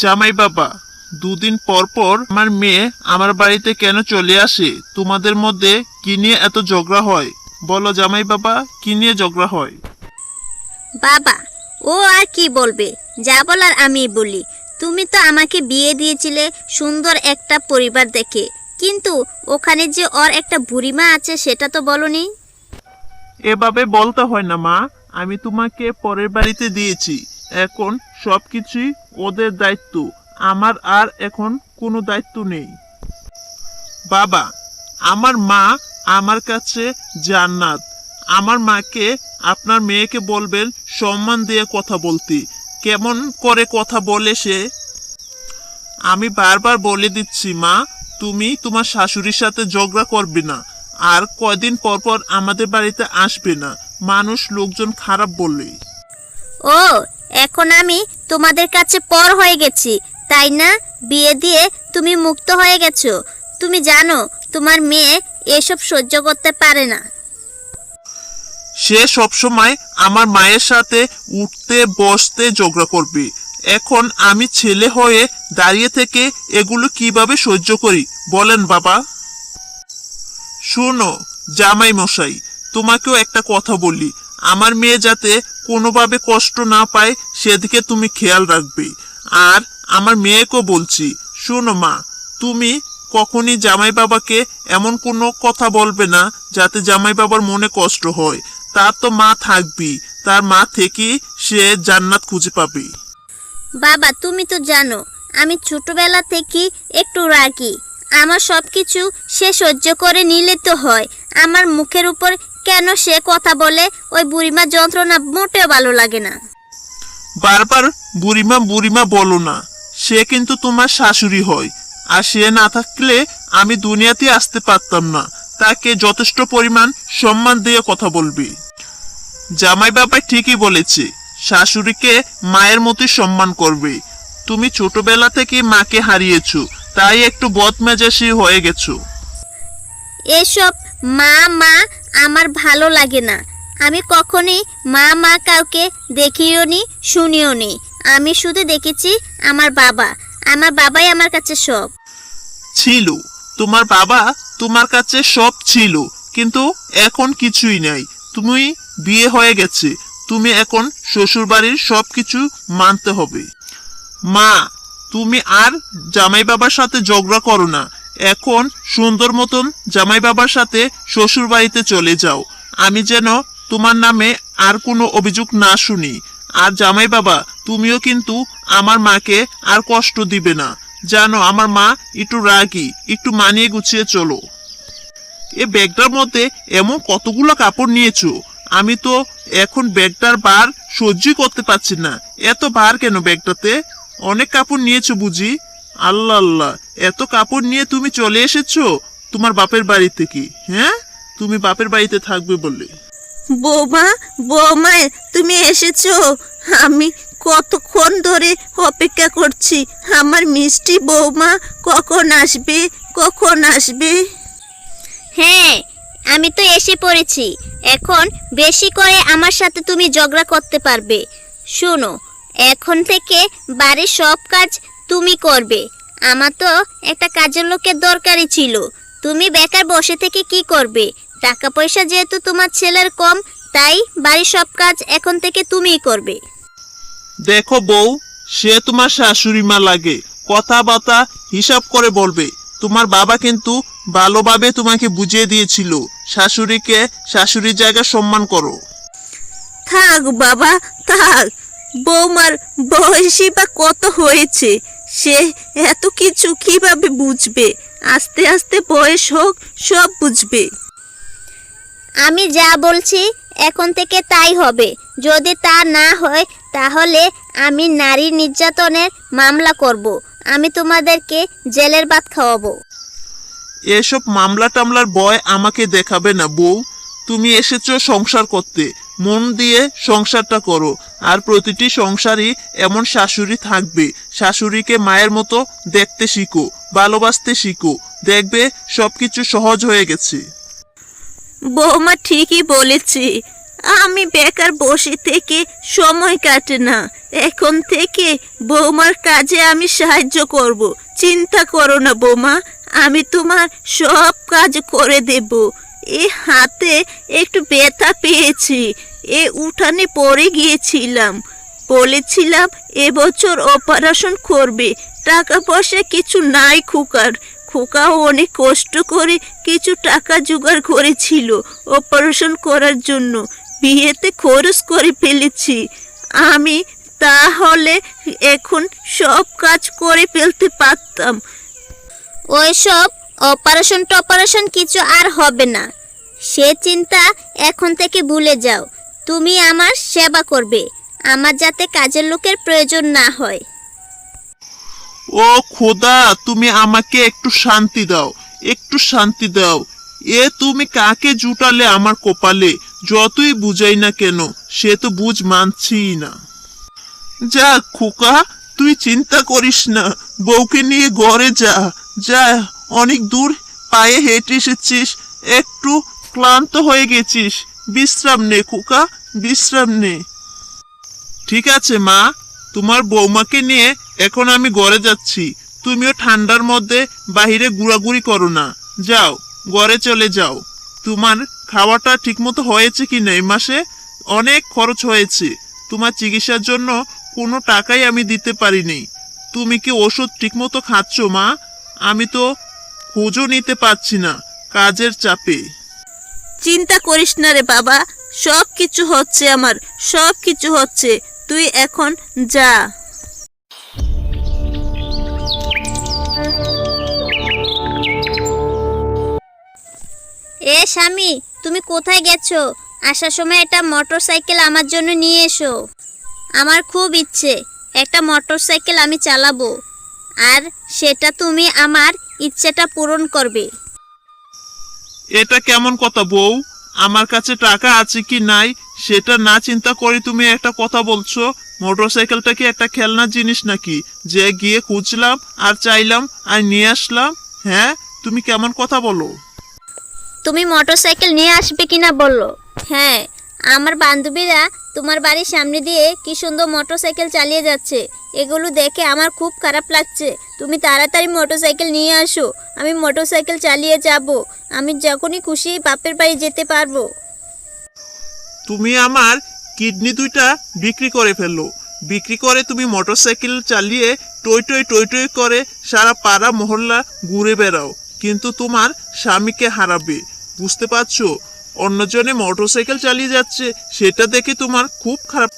জামাই বাবা দুদিন পর পর আমার মেয়ে আমার বাড়িতে কেন চলে আসে? তোমাদের মধ্যে কি নিয়ে এত ঝগড়া হয়? বলো জামাই বাবা কি নিয়ে ঝগড়া হয়? বাবা ও আর কি বলবে? যা বলার আমি বলি। তুমি তো আমাকে বিয়ে দিয়েছিলে সুন্দর একটা পরিবার দেখে। কিন্তু ওখানে যে ওর একটা বুড়িমা আছে সেটা তো বলনি। এভাবে বলতে হয় না মা। আমি তোমাকে পরের বাড়িতে দিয়েছি। এখন সবকিছুই ওদের দায়িত্ব। আমার আর এখন কোনো দায়িত্ব নেই। বাবা, আমার মা আমার কাছে জান্নাত। আমার মাকে, আপনার মেয়েকে বলবেন সম্মান দিয়ে কথা বলতে। কেমন করে কথা বলে সে? আমি বারবার বলে দিচ্ছি, মা, তুমি তোমার শাশুড়ির সাথে ঝগড়া করবে না। আর কয়দিন পর পর আমাদের বাড়িতে আসবে না। মানুষ লোকজন খারাপ বললে ও এখন আমি তোমাদের কাছে পর হয়ে গেছি, তাই না? বিয়ে দিয়ে তুমি মুক্ত হয়ে গেছো। তুমি জানো, তোমার মেয়ে এসব সহ্য করতে পারে না। সে সবসময় আমার মায়ের সাথে উঠতে, বসতে ঝগড়া করবে। এখন আমি ছেলে হয়ে দাঁড়িয়ে থেকে এগুলো কীভাবে সহ্য করি, বলেন বাবা। শোনো জামাই মশাই তোমাকেও একটা কথা বলি। আমার মেয়ে যাতে কোনোভাবে কষ্ট না পায়, সেদিকে তুমি খেয়াল রাখবে। আর আমার মেয়েকেও বলছি, শোনো মা, তুমি কখনই জামাই বাবাকে এমন কোনো কথা বলবে না, যাতে জামাই বাবার মনে কষ্ট হয়। তার তো মা থাকবেই তার মা থেকেই সে জান্নাত খুঁজে পাবে। বাবা, তুমি তো জানো, আমি ছোটবেলা থেকে একটু রাগি। আমার সব কিছু সে সহ্য করে নিলে তো হয়। আমার মুখের উপর কেন সে কথা বলে? ওই বুড়িমা যন্ত্রণা মোটেও ভালো লাগে না। বারবার বুড়িমা বুড়িমা বলো না সে কিন্তু তোমার শাশুড়ি হয়। আর সে না থাকলে আমি দুনিয়াতে আসতে পারতাম না। তাকে যথেষ্ট পরিমাণ সম্মান দিয়ে কথা বলবি। জামাই বাবা ঠিকই বলেছে শাশুড়িকে মায়ের মতোই সম্মান করবে। তুমি ছোটবেলা থেকে মাকে হারিয়েছো তাই একটু বদমেজাসি হয়ে গেছো। এসব মা মা আমার ভালো লাগে না। আমি কখনই মা মা কাউকে দেখিও নি শুনিও নি আমি শুধু দেখেছি আমার বাবা। আমার বাবাই আমার কাছে সব। ছিল, তোমার বাবা তোমার কাছে সব ছিল, কিন্তু এখন কিছুই নাই। তুমি বিয়ে হয়ে গেছে। তুমি এখন শ্বশুর বাড়ির সব কিছু মানতে হবে। মা, তুমি আর জামাই বাবার সাথে ঝগড়া করো না। এখন সুন্দর মতন জামাই বাবার সাথে শ্বশুর বাড়িতে চলে যাও। আমি যেন তোমার নামে আর কোনো অভিযোগ না শুনি। আর জামাই বাবা তুমিও কিন্তু আমার মাকে আর কষ্ট দিবে না। জানো, আমার মা একটু রাগি, একটু মানিয়ে গুছিয়ে চলো। এ ব্যাগটার মধ্যে এমন কতগুলো কাপড় নিয়েছো? আমি তো এখন ব্যাগটার বার সহ্যই করতে পারছি না। এত বার কেন ব্যাগটাতে? অনেক কাপড় নিয়েছো বুঝি? আল্লাহ আল্লাহ এত কাপড় নিয়ে তুমি চলে এসেছ? তোমার বাপের বাড়ি থেকে হ্যাঁ? তুমি বাপের বাড়িতে থাকবে বলে। বৌমা বৌমা তুমি এসেছ? আমি কতক্ষণ ধরে অপেক্ষা করছি। আমার মিষ্টি বৌমা কখন আসবে? কখন আসবে? হ্যাঁ আমি তো এসে পড়েছি। এখন বেশি করে আমার সাথে তুমি ঝগড়া করতে পারবে। শোনো এখন থেকে বাড়ির সব কাজ তুমি করবে। আমার তো একটা কাজের লোকের দরকারই ছিল। তুমি বেকার বসে থেকে কি করবে? টাকা পয়সা যেহেতু তোমার ছেলের কম তাই বাড়ির সব কাজ এখন থেকে তুমিই করবে। দেখো বউ সে তোমার শাশুড়ি মা লাগে। কথাবার্তা হিসাব করে বলবে। তোমার বাবা কিন্তু ভালোভাবে তোমাকে বুঝিয়ে দিয়েছিল। শাশুড়িকে শাশুড়ির জায়গা সম্মান করো। থাক বাবা থাক। বৌমার বয়সই বা কত হয়েছে? সে এত কিছু কীভাবে বুঝবে? আস্তে আস্তে বয়স হোক সব বুঝবে। আমি যা বলছি এখন থেকে তাই হবে। যদি তা না হয় তাহলে আমি নারী নির্যাতনের মামলা করব। আমি তোমাদেরকে জেলের ভাত খাওয়াবো। এসব মামলা টামলার বয় আমাকে দেখাবে না বউ। তুমি এসেছ সংসার করতে। মন দিয়ে সংসারটা করো। আর প্রতিটি সংসারই এমন শাশুড়ি থাকবে। শাশুড়িকে মায়ের মতো দেখতে শিখো, ভালোবাসতে শিখো, দেখবে সবকিছু সহজ হয়ে গেছে। বৌমা ঠিকই বলেছে, আমি বেকার বসে থেকে সময় কাটে না। এখন থেকে বৌমার কাজে আমি সাহায্য করব। চিন্তা করো না বৌমা, আমি তোমার সব কাজ করে দেব। এ হাতে একটু ব্যথা পেয়েছি। এ উঠানে পড়ে গিয়েছিলাম। বলেছিলাম এবছর অপারেশন করবে। টাকা পয়সা কিছু নাই খোকার। খোকাও অনেক কষ্ট করে কিছু টাকা জোগাড় করেছিল অপারেশন করার জন্য। বিয়েতে খরচ করে ফেলেছি। আমি তাহলে এখন সব কাজ করে ফেলতে পারতাম। ওইসব অপারেশন টপারেশন কিছু আর হবে না। সে চিন্তা এখন থেকে ভুলে যাও। তুমি আমার সেবা করবে। আমার যাতে কাজের লোকের প্রয়োজন না হয়। ও খোদা, তুমি আমাকে একটু শান্তি দাও, একটু শান্তি দাও। এ তুমি কাকে জুটালে আমার কপালে? যতই বুঝাই না কেন, সে তো বুঝ মানছি না। যা খোকা, তুই চিন্তা করিস না, বউকে নিয়ে ঘরে যা। যা, অনেক দূর পায়ে হেঁটে এসেছিস, একটু ক্লান্ত হয়ে গেছিস। বিশ্রাম নে, খোকা, বিশ্রাম নে। ঠিক আছে, মা। তোমার বৌমাকে নিয়ে এখন আমি ঘরে যাচ্ছি। তুমিও ঠান্ডার মধ্যে বাহিরে ঘোরাঘুরি করো না। যাও, ঘরে চলে যাও। তোমার খাওয়াটা ঠিকমতো হয়েছে কি না এই মাসে? অনেক খরচ হয়েছে। তোমার চিকিৎসার জন্য কোনো টাকাই আমি দিতে পারিনি। তুমি কি ওষুধ ঠিকমতো খাচ্ছ, মা? আমি তো খোঁজও নিতে পারছি না কাজের চাপে। চিন্তা করিস না রে বাবা, সব কিছু হচ্ছে আমার, সব কিছু হচ্ছে, তুই এখন যা। এ স্বামী, তুমি কোথায় গেছো? আসার সময় একটা মোটর সাইকেল আমার জন্য নিয়ে এসো। আমার খুব ইচ্ছে, একটা মোটর সাইকেল আমি চালাবো। আর সেটা তুমি আমার ইচ্ছেটা পূরণ করবে। এটা কেমন কথা, বউ? আমার কাছে টাকা আছে কি নাই, সেটা না চিন্তা করে তুমি একটা কথা বলছো। মোটরসাইকেলটা কি একটা খেলনা জিনিস নাকি? যে গিয়ে খুঁজলাম, আর চাইলাম, আর নিয়ে আসলাম। হ্যাঁ তুমি কেমন কথা বলো? তুমি মোটর সাইকেল নিয়ে আসবে কিনা বলল হ্যাঁ আমার বান্ধবীরা তোমার বাড়ির সামনে দিয়ে কি সুন্দর মোটর সাইকেল চালিয়ে যাচ্ছে। এগুলো দেখে আমার খুব খারাপ লাগছে। তুমি তাড়াতাড়ি মোটর সাইকেল নিয়ে আসো। আমি মোটরসাইকেল চালিয়ে যাব। আমি যখনই খুশি বাপের বাড়ি যেতে পারব। তুমি আমার কিডনি দুইটা বিক্রি করে ফেলল। বিক্রি করে তুমি মোটরসাইকেল চালিয়ে টই টই টই টই করে সারা পাড়া মহল্লা ঘুরে বেড়াও। কিন্তু তোমার স্বামীকে হারাবে। বুঝতে পারছ? অন্যজনে মোটরসাইকেল চালিয়ে যাচ্ছে সেটা দেখে তোমার খুব খারাপ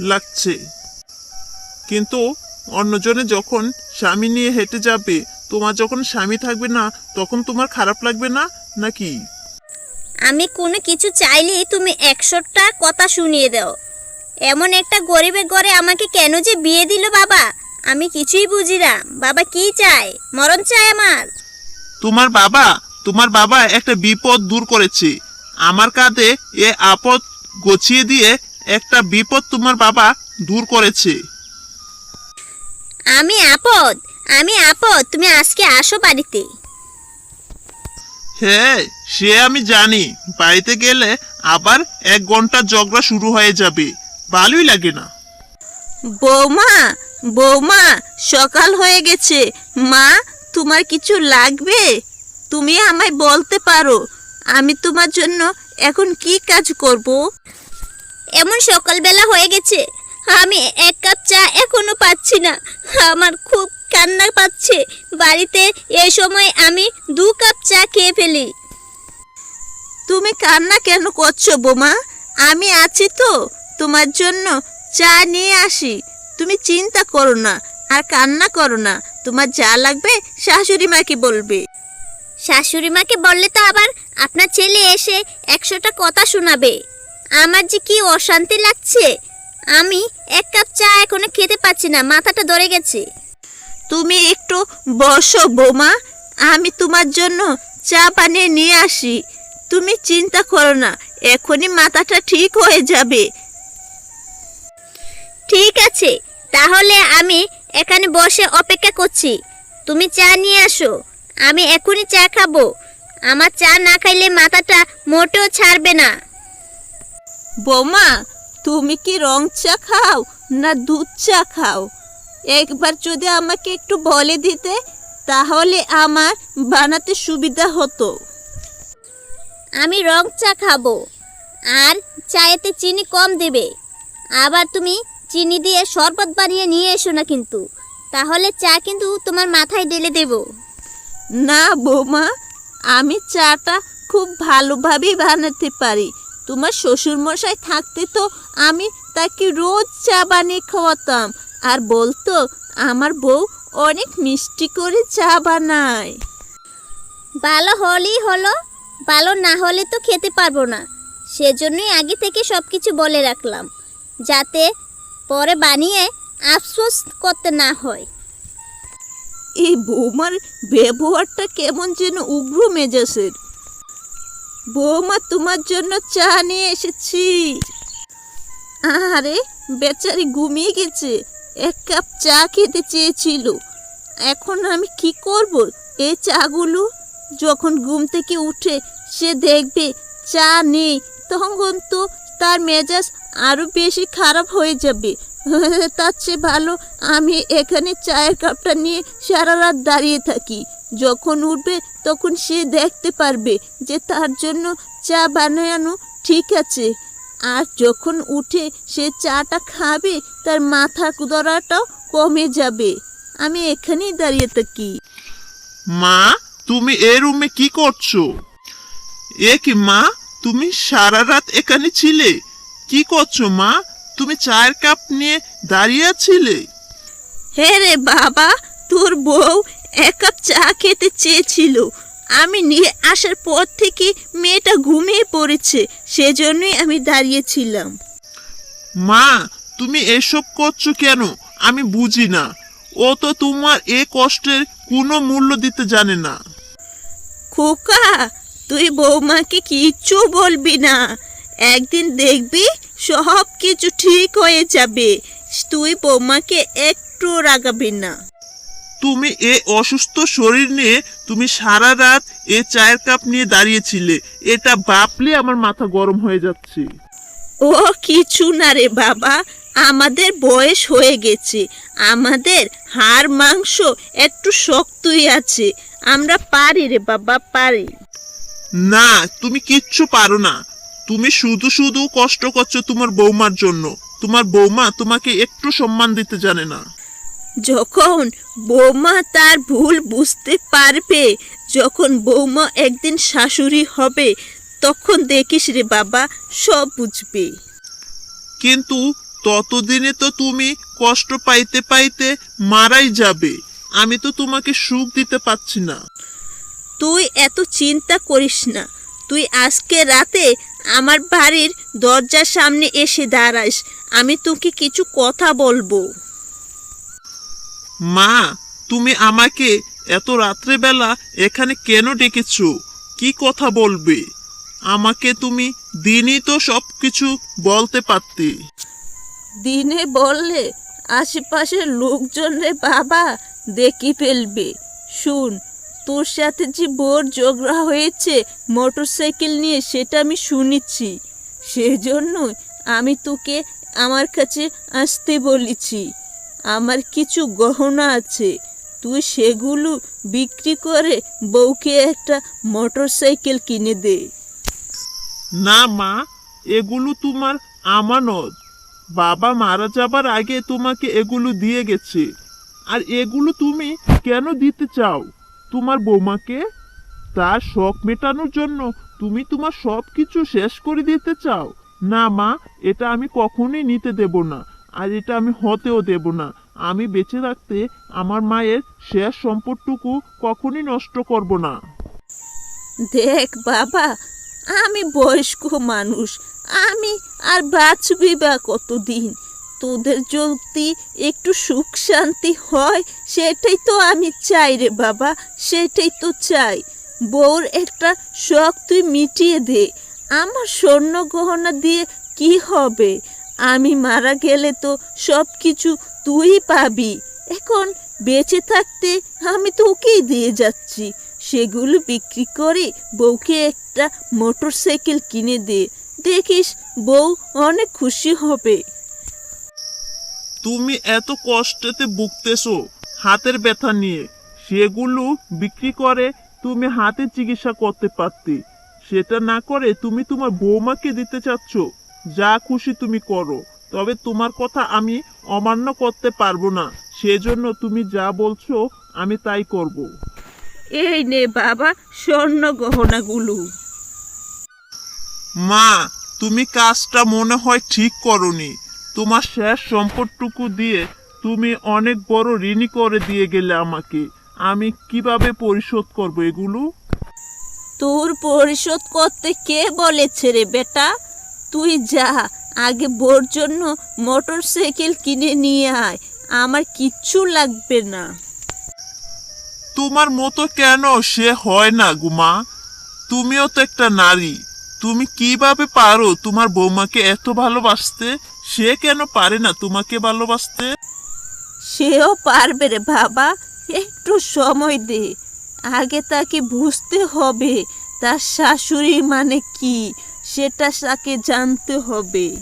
লাগছে। কিন্তু অন্যজনে যখন স্বামী নিয়ে হেঁটে যাবে তোমার যখন স্বামী থাকবে না তখন তোমার খারাপ লাগবে না নাকি? আমি কোনো কিছু চাইলেই তুমি একশোটা কথা শুনিয়ে দাও। এমন একটা গরিবের ঘরে আমাকে কেন যে বিয়ে দিল বাবা? আমি কিছুই বুঝি না। বাবা কি চায়? মরণ চায় আমার। তোমার বাবা তোমার বাবা একটা বিপদ দূর করেছে। আমার কাঁধে এ আপদ গছিয়ে দিয়ে একটা বিপদ তোমার বাবা দূর করেছে। আমি আপদ আমি আপদ তুমি আজকে আসো বাড়িতে। হ্যাঁ সে আমি জানি বাড়িতে গেলে আবার এক ঘণ্টা ঝগড়া শুরু হয়ে যাবে ভালোই লাগে না। বৌমা বৌমা সকাল হয়ে গেছে। মা তোমার কিছু লাগবে? তুমি আমায় বলতে পারো আমি তোমার জন্য এখন কি কাজ করব? এমন সকালবেলা হয়ে গেছে। আমি এক কাপ চা এখনও পাচ্ছি না। আমার খুব কান্না পাচ্ছে। বাড়িতে এই সময় আমি দু কাপ চা খেয়ে ফেলি। তুমি কান্না কেন করছ বোমা? আমি আছি তো। তোমার জন্য চা নিয়ে আসি। তুমি চিন্তা করো না আর কান্না করো না। তোমার যা লাগবে শাশুড়ি মাকে বলবে। শাশুড়ি মাকে বললে তো আবার আপনার ছেলে এসে একশোটা কথা শোনাবে। আমার যে কি অশান্তি লাগছে। আমি এক কাপ চা এখনও খেতে পাচ্ছি না মাথাটা ধরে গেছে। তুমি একটু বসো বোমা আমি তোমার জন্য চা বানিয়ে নিয়ে আসি। তুমি চিন্তা করো না এখনই মাথাটা ঠিক হয়ে যাবে। ঠিক আছে তাহলে আমি এখানে বসে অপেক্ষা করছি। তুমি চা নিয়ে আসো। আমি এখনই চা খাব। আমার চা না খাইলে মাথাটা মোটেও ছাড়বে না। বৌমা তুমি কি রং চা খাও না দুধ চা খাও? একবার যদি আমাকে একটু বলে দিতে তাহলে আমার বানাতে সুবিধা হতো। আমি রং চা খাব আর চায়েতে চিনি কম দেবে। আবার তুমি চিনি দিয়ে শরবত বানিয়ে নিয়ে এসো না কিন্তু। তাহলে চা কিন্তু তোমার মাথায় ঢেলে দেবো। না বৌমা, আমি চাটা খুব ভালোভাবেই বানাতে পারি। তোমার শ্বশুরমশাই থাকতে তো আমি তাকে রোজ চা বানিয়ে খাওয়াতাম। আর বলতো, আমার বউ অনেক মিষ্টি করে চা বানায়। ভালো হলেই হলো, ভালো না হলে তো খেতে পারব না। সেজন্যই আগে থেকে সব কিছু বলে রাখলাম, যাতে পরে বানিয়ে আফসোস করতে না হয়। এই বৌমার ব্যবহারটা কেমন যেন উগ্র মেজাজের। বৌমা তোমার জন্য চা নিয়ে এসেছি। আরে বেচারি ঘুমিয়ে গেছে। এক কাপ চা খেতে চেয়েছিল। এখন আমি কি করব? এই চাগুলো যখন ঘুম থেকে উঠে সে দেখবে চা নেই, তখন তো তার মেজাজ আরও বেশি খারাপ হয়ে যাবে। তার চেয়ে ভালো আমি এখানে চায়ের কাপটা নিয়ে সারা রাত দাঁড়িয়ে থাকি। যখন উঠবে তখন সে দেখতে পারবে যে তার জন্য চা বানানো ঠিক আছে। আর যখন উঠে সে চাটা খাবে তার মাথা কুদরাটাও কমে যাবে। আমি এখানেই দাঁড়িয়ে থাকি। মা, তুমি এ রুমে কি করছ? এ কি মা, তুমি সারা রাত এখানে ছিলে? কি করছ মা? তুমি চায়ের কাপ নিয়ে দাঁড়িয়ে ছিলে? হে রে বাবা তোর বউ এক কাপ চা খেতে চেয়েছিল। আমি নিয়ে আসার পর থেকে মেয়েটা ঘুমিয়ে পড়েছে সেজন্যই আমি দাঁড়িয়েছিলাম। মা তুমি এসব করছ কেন? আমি বুঝি না। ও তো তোমার এ কষ্টের কোনো মূল্য দিতে জানে না। খোকা তুই বৌমাকে কিচ্ছু বলবি না। একদিন দেখবি সব কিছু ঠিক হয়ে যাবে। তুই বৌমাকে একটু রাগাবি না। তুমি এ অসুস্থ শরীর নিয়ে তুমি সারা রাত এ চায়ের কাপ নিয়ে দাঁড়িয়েছিলে। এটা বাপলে আমার মাথা গরম হয়ে যাচ্ছে। ও কিছু না রে বাবা আমাদের বয়স হয়ে গেছে। আমাদের হাড় মাংস একটু শক্তই আছে। আমরা পারি রে বাবা পারি। না তুমি কিচ্ছু পারো না। তুমি শুধু শুধু কষ্ট করছ তোমার বৌমার জন্য। তোমার বৌমা তোমাকে একটু সম্মান দিতে জানে না। যখন বৌমা তার ভুল বুঝতে পারবে যখন বৌমা একদিন শাশুড়ি হবে তখন দেখিস রে বাবা সব বুঝবে। কিন্তু ততদিনে তো তুমি কষ্ট পাইতে পাইতে মারাই যাবে। আমি তো তোমাকে সুখ দিতে পারছি না। তুই এত চিন্তা করিস না। তুই আজকে রাতে আমার বাড়ির দরজার সামনে এসে দাঁড়াস আমি তোকে কিছু কথা বলব। মা তুমি আমাকে এত রাত্রেবেলা এখানে কেন ডেকেছ? কি কথা বলবে? আমাকে তুমি দিনই তো সব কিছু বলতে পারতে। দিনে বললে আশেপাশের লোকজন রে বাবা দেখি ফেলবে। শুন তোর সাথে যে বোর ঝগড়া হয়েছে, মোটরসাইকেল নিয়ে সেটা আমি শুনেছি। সেজন্য আমি তোকে আমার কাছে আসতে বলেছি। আমার কিছু গহনা আছে। তুই সেগুলো বিক্রি করে বউকে একটা মোটরসাইকেল কিনে দে। না মা, এগুলো তোমার আমানত। বাবা মারা যাবার আগে তোমাকে এগুলো দিয়ে গেছে। আর এগুলো তুমি কেন দিতে চাও? তোমার বৌমাকে তার শখ মেটানোর জন্য তুমি তোমার সব কিছু শেষ করে দিতে চাও। না মা, এটা আমি কখনোই নিতে দেব না, আর এটা আমি হতেও দেব না। আমি বেঁচে থাকতে আমার মায়ের শেষ সম্পদটুকু কখনই নষ্ট করব না। দেখ বাবা, আমি বয়স্ক মানুষ, আমি আর বাঁচবি বা কতদিন? তোদের যদি একটু সুখ শান্তি হয়, সেটাই তো আমি চাই রে বাবা, সেটাই তো চাই। বউর একটা শখ তুই মিটিয়ে দে। আমার স্বর্ণ গহনা দিয়ে কি হবে? আমি মারা গেলে তো সব কিছু তুই পাবি। এখন বেঁচে থাকতে আমি তোকেই দিয়ে যাচ্ছি। সেগুলো বিক্রি করে বউকে একটা মোটর সাইকেল কিনে দে। দেখিস বউ অনেক খুশি হবে। তুমি এত কষ্টেতে ভুগতেছো হাতের ব্যথা নিয়ে। সেগুলো বিক্রি করে তুমি হাতে চিকিৎসা করতে পারতে। সেটা না করে তুমি তোমার বৌমাকে দিতে চাচ্ছ। যা খুশি তুমি করো তবে তোমার কথা আমি অমান্য করতে পারব না। সেজন্য তুমি যা বলছো আমি তাই করব। এই নে বাবা স্বর্ণ গহনাগুলো। মা তুমি কাজটা মনে হয় ঠিক করনি। তোমার শেষ সম্পদটুকু দিয়ে তুমি অনেক বড় ঋণী করে দিয়ে গেলে আমাকে। আমি কীভাবে পরিশোধ করব এগুলো? তোর পরিশোধ করতে কে বলেছে রে বেটা? তুই যা আগে বোর জন্য মোটর সাইকেল কিনে নিয়ে আয় আমার কিচ্ছু লাগবে না। তোমার মতো কেন সে হয় না গুমা তুমিও তো একটা নারী তুমি কীভাবে পারো তোমার বৌমাকে এত ভালোবাসতে? সে কেন পারে না তোমাকে ভালোবাসতে? সেও পারবে রে বাবা একটু সময় দে। আগে তাকে বুঝতে হবে তার শাশুড়ি মানে কি সেটা তাকে জানতে হবে।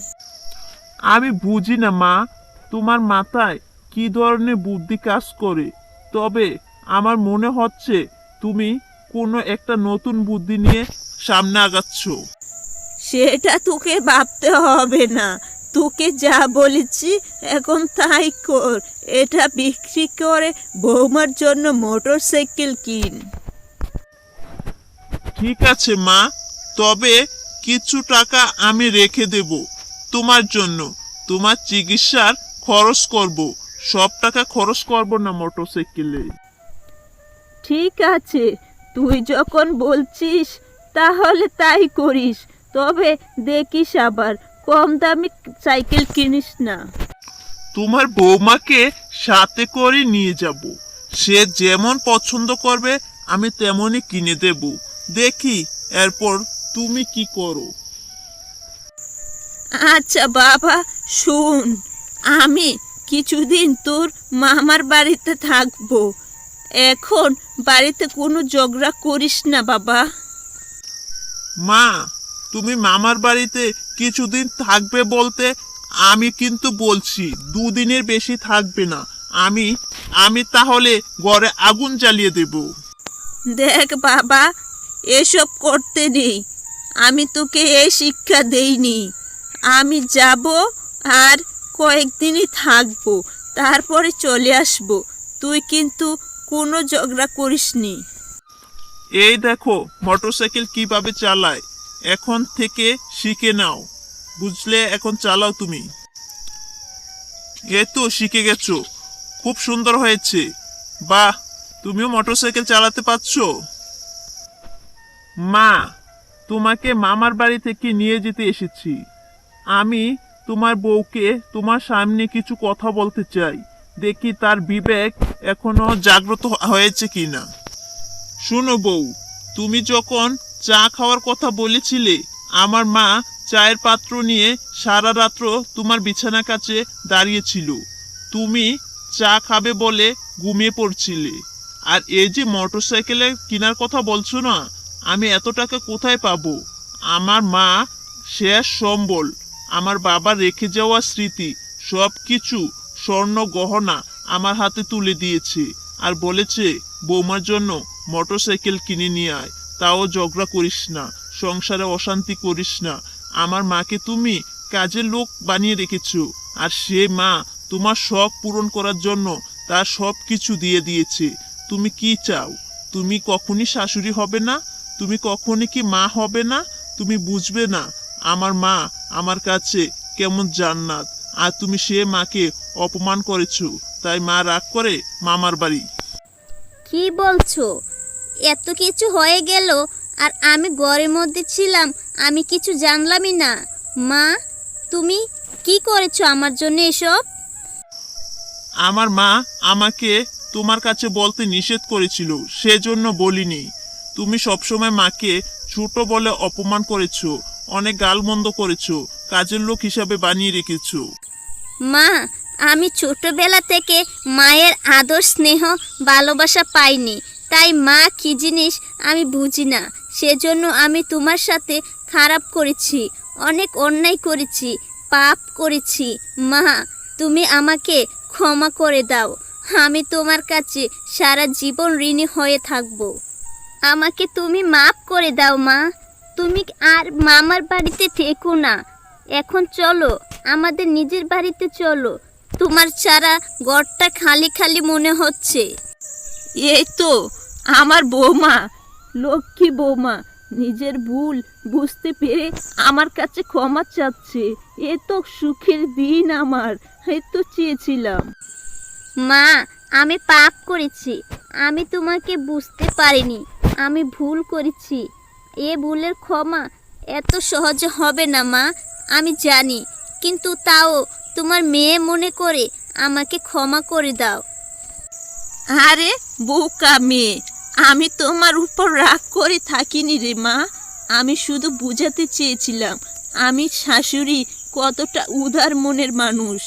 আমি বুঝি না মা। তোমার মাথায় কি ধরনের বুদ্ধি কাজ করে? তবে আমার মনে হচ্ছে তুমি কোনো একটা নতুন বুদ্ধি নিয়ে সামনে আগাচ্ছ। সেটা তোকে ভাবতে হবে না। তোকে যা বলেছি এখন তাই কর। এটা বিক্রি করে বৌমার জন্য মোটর সাইকেল কিন। ঠিক আছে মা। তবে কিছু টাকা আমি রেখে দেব তোমার জন্য। তোমার চিকিৎসার খরচ করব। সব টাকা খরচ করব না মোটরসাইকেলে। ঠিক আছে তুই যখন বলছিস তাহলে তাই করিস। তবে দেখিস আবার কম দামি সাইকেল কিনিস না। তোমার বৌমাকে সাথে করে নিয়ে যাব। সে যেমন পছন্দ করবে আমি তেমনই কিনে দেব। দেখি এরপর তুমি কি করো? আচ্ছা বাবা শুন। আমি কিছুদিন তোর মামার বাড়িতে থাকব। এখন বাড়িতে কোনো ঝগড়া করিস না বাবা। মা তুমি মামার বাড়িতে কিছুদিন থাকবে বলতে আমি কিন্তু বলছি দুদিনের বেশি থাকবে না। আমি আমি তাহলে ঘরে আগুন জ্বালিয়ে দেব। দেখ বাবা এসব করতে নেই। আমি তোকে এই শিক্ষা দেইনি। আমি যাব আর কয়েকদিনই থাকব তারপরে চলে আসব। তুই কিন্তু কোনো ঝগড়া করিসনি। এই দেখো মোটরসাইকেল কীভাবে চালায়। এখন থেকে শিখে নাও। বুঝলে? এখন চালাও তুমি। এ তো শিখে গেছো। খুব সুন্দর হয়েছে। বাহ! তুমিও মোটরসাইকেল চালাতে পারছ? মা, তোমাকে মামার বাড়ি থেকে নিয়ে যেতে এসেছি। আমি তোমার বউকে তোমার সামনে কিছু কথা বলতে চাই। দেখি তার বিবেক এখনও জাগ্রত হয়েছে কিনা। শোনো বউ, তুমি যখন চা খাওয়ার কথা বলেছিলে। আমার মা চায়ের পাত্র নিয়ে সারা রাত্র তোমার বিছানা কাছে দাঁড়িয়েছিল। তুমি চা খাবে বলে ঘুমিয়ে পড়ছিলে। আর এই যে মোটর মোটরসাইকেলে কেনার কথা বলছো না, আমি এত টাকা কোথায় পাবো? আমার মা শেষ সম্বল, আমার বাবা রেখে যাওয়া স্মৃতি সব কিছু স্বর্ণ গহনা আমার হাতে তুলে দিয়েছে। আর বলেছে, বৌমার জন্য মোটরসাইকেল কিনে নিয়ে আয়। তাও ঝগড়া করিস না, সংসারে অশান্তি করিস না। আমার মাকে তুমি কাজের লোক বানিয়ে রেখেছ, আর সে মা তোমার শখ পূরণ করার জন্য তার সব কিছু দিয়ে দিয়েছে। তুমি কি চাও? তুমি কখনই শাশুড়ি হবে না? তুমি কখনই কি মা হবে না? তুমি বুঝবে না, আমার মা আমার কাছে কেমন জান্নাত, আর তুমি সে মাকে অপমান করেছ, তাই মা রাগ করে মামার বাড়ি। কি বলছো? এত কিছু হয়ে গেল আর আমি ঘরের মধ্যে ছিলাম আমি কিছু জানলামই না। মা তুমি কি করেছ আমার জন্য এসব? আমার মা আমাকে তোমার কাছে বলতে নিষেধ করেছিল সেজন্য বলিনি। তুমি সবসময় মাকে ছোট বলে অপমান করেছ অনেক গালমন্দ করেছ কাজের লোক হিসাবে বানিয়ে রেখেছো। মা আমি ছোটবেলা থেকে মায়ের আদর স্নেহ ভালোবাসা পাইনি। তাই মা কি জিনিস আমি বুঝি না। সেজন্য আমি তোমার সাথে খারাপ করেছি, অনেক অন্যায় করেছি, পাপ করেছি। মা, তুমি আমাকে ক্ষমা করে দাও। আমি তোমার কাছে সারা জীবন ঋণী হয়ে থাকব। আমাকে তুমি মাফ করে দাও, মা। তুমি আর মামার বাড়িতে থেকো না। এখন চলো, আমাদের নিজের বাড়িতে চলো। তোমার ছাড়া ঘরটা খালি খালি মনে হচ্ছে। এই তো আমার বৌমা লক্ষ্মী বৌমা নিজের ভুল বুঝতে পেরে আমার কাছে ক্ষমা চাচ্ছে। এ তো সুখের দিন আমার এই তো চেয়েছিলাম। মা আমি পাপ করেছি। আমি তোমাকে বুঝতে পারিনি। আমি ভুল করেছি। এ ভুলের ক্ষমা এত সহজে হবে না মা আমি জানি। কিন্তু তাও তোমার মেয়ে মনে করে আমাকে ক্ষমা করে দাও। আরে বোকা মেয়ে আমি তোমার উপর রাগ করে থাকিনি রে মা। আমি শুধু বুঝাতে চেয়েছিলাম আমি শাশুড়ি কতটা উদার মনের মানুষ।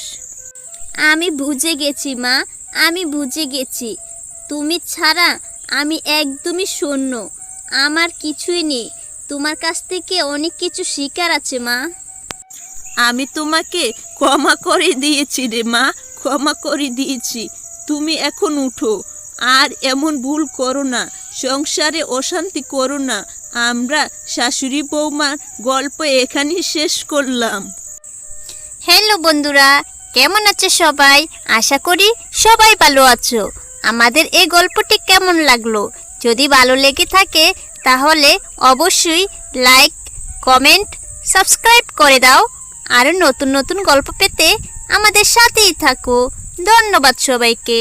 আমি বুঝে গেছি মা আমি বুঝে গেছি। তুমি ছাড়া আমি একদমই শূন্য আমার কিছুই নেই। তোমার কাছ থেকে অনেক কিছু শিকার আছে মা। আমি তোমাকে ক্ষমা করে দিয়েছি রে মা ক্ষমা করে দিয়েছি। তুমি এখন উঠো। আর এমন ভুল করো না, সংসারে অশান্তি করো না। আমরা শাশুড়ি বৌমার গল্প এখানেই শেষ করলাম। হ্যালো বন্ধুরা, কেমন আছে সবাই? আশা করি সবাই ভালো আছো। আমাদের এই গল্পটি কেমন লাগল? যদি ভালো লেগে থাকে, তাহলে অবশ্যই লাইক, কমেন্ট, সাবস্ক্রাইব করে দাও। আর নতুন নতুন গল্প পেতে আমাদের সাথেই থাকো। ধন্যবাদ সবাইকে।